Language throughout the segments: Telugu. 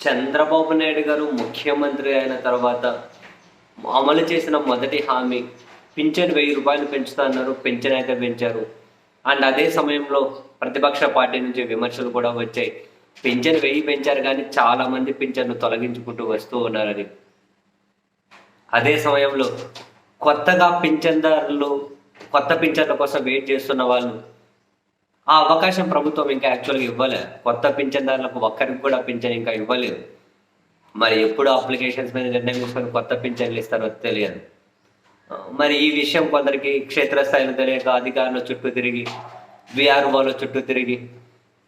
చంద్రబాబు నాయుడు గారు ముఖ్యమంత్రి అయిన తర్వాత అమలు చేసిన మొదటి హామీ పింఛన్ వెయ్యి రూపాయలు పెంచుతా అన్నారు పింఛన్ అయితే పెంచారు. అండ్ అదే సమయంలో ప్రతిపక్ష పార్టీ నుంచి విమర్శలు కూడా వచ్చాయి. పింఛన్ వెయ్యి పెంచారు కానీ చాలా మంది పింఛన్ను తొలగించుకుంటూ వస్తూ ఉన్నారని. అదే సమయంలో కొత్తగా పింఛన్దారులు కొత్త పింఛన్ల కోసం వెయిట్ చేస్తున్న వాళ్ళు ఆ అవకాశం ప్రభుత్వం ఇంకా యాక్చువల్గా ఇవ్వలేదు కొత్త పింఛన్దారులకు ఒక్కరికి కూడా పింఛన్ ఇంకా ఇవ్వలేదు. మరి ఎప్పుడు అప్లికేషన్స్ మీద నిర్ణయం తీసుకొని కొత్త పింఛన్లు ఇస్తారో తెలియదు. మరి ఈ విషయం కొందరికి క్షేత్రస్థాయిలో తెలియక అధికారుల చుట్టూ తిరిగి విఆర్ఓల చుట్టూ తిరిగి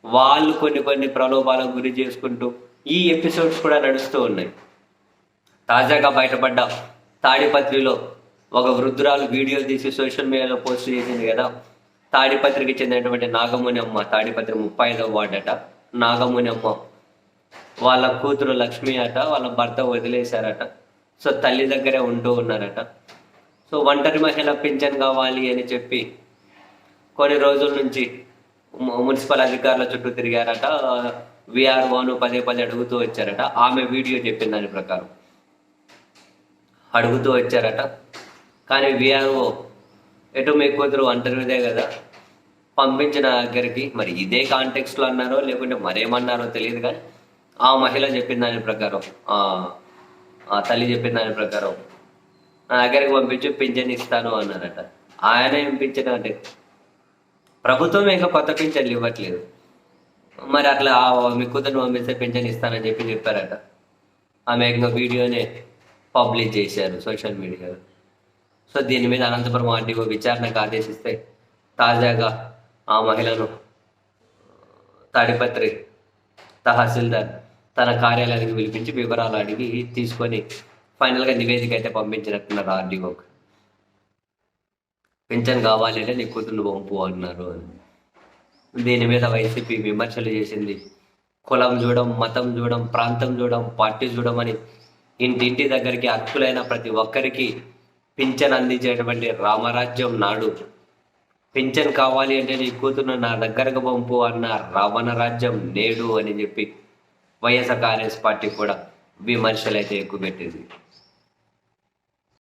వాళ్ళు కొన్ని కొన్ని ప్రలోభాలకు గురి చేసుకుంటూ ఈ ఎపిసోడ్స్ కూడా నడుస్తూ ఉన్నాయి. తాజాగా బయటపడ్డ తాడిపత్రిలో ఒక వృద్ధురాలు వీడియో తీసి సోషల్ మీడియాలో పోస్ట్ చేసింది కదా. తాడిపత్రికి చెందినటువంటి నాగముని అమ్మ తాడిపత్రి ముప్పై ఐదవ వార్డట నాగముని అమ్మ వాళ్ళ కూతురు లక్ష్మి అట వాళ్ళ భర్త వదిలేశారట. సో తల్లి దగ్గరే ఉంటూ ఉన్నారట. సో ఒంటరి మహిళ పింఛన్ కావాలి అని చెప్పి కొన్ని రోజుల నుంచి మున్సిపల్ అధికారుల చుట్టూ తిరిగారట. విఆర్ఓను పదే పదే అడుగుతూ వచ్చారట. ఆమె వీడియో చెప్పిన దాని ప్రకారం అడుగుతూ వచ్చారట. కానీ విఆర్ఓ ఎటు మీ కూతురు ఒంటరిదే కదా. పంపించిన దగ్గరికి మరి ఇదే కాంటెక్స్ట్లో అన్నారో లేకుంటే మరేమన్నారో తెలియదు కానీ ఆ మహిళ చెప్పిన దాని ప్రకారం ఆ తల్లి చెప్పిన దాని ప్రకారం నా దగ్గరికి పంపించి పింఛన్ ఇస్తాను అన్నారట. ఆయన ఏం పింఛన్ అంటే ప్రభుత్వం ఇంకా కొత్త పింఛన్లు ఇవ్వట్లేదు. మరి అట్లా మీ కూతురు పంపిస్తే పింఛన్ ఇస్తానని చెప్పి చెప్పారట. ఆమె ఇంకా వీడియోనే పబ్లిష్ చేశారు సోషల్ మీడియాలో. సో దీని మీద అనంతపురం ఆర్డీఓ విచారణకు ఆదేశిస్తే తాజాగా ఆ మహిళను తాడిపత్రి తహసీల్దార్ తన కార్యాలయానికి పిలిపించి వివరాలు అడిగి తీసుకొని ఫైనల్గా నివేదిక అయితే పంపించినట్టున్నారు ఆర్డీఓకి. పింఛన్ కావాలి అంటే నీ కూతుర్ని పంపు అన్నారు దీని మీద వైసీపీ విమర్శలు చేసింది. కులం చూడడం మతం చూడడం ప్రాంతం చూడడం పార్టీ చూడడం అని ఇంటింటి దగ్గరికి అర్హులైన ప్రతి ఒక్కరికి పింఛన్ అందించేటువంటి రామరాజ్యం నాడు. పింఛన్ కావాలి అంటే నీ కూతురు నా దగ్గరకు పంపు అన్న రావణ రాజ్యం నేడు అని చెప్పి వైఎస్ఆర్ కాంగ్రెస్ పార్టీ కూడా విమర్శలు అయితే ఎక్కువ పెట్టింది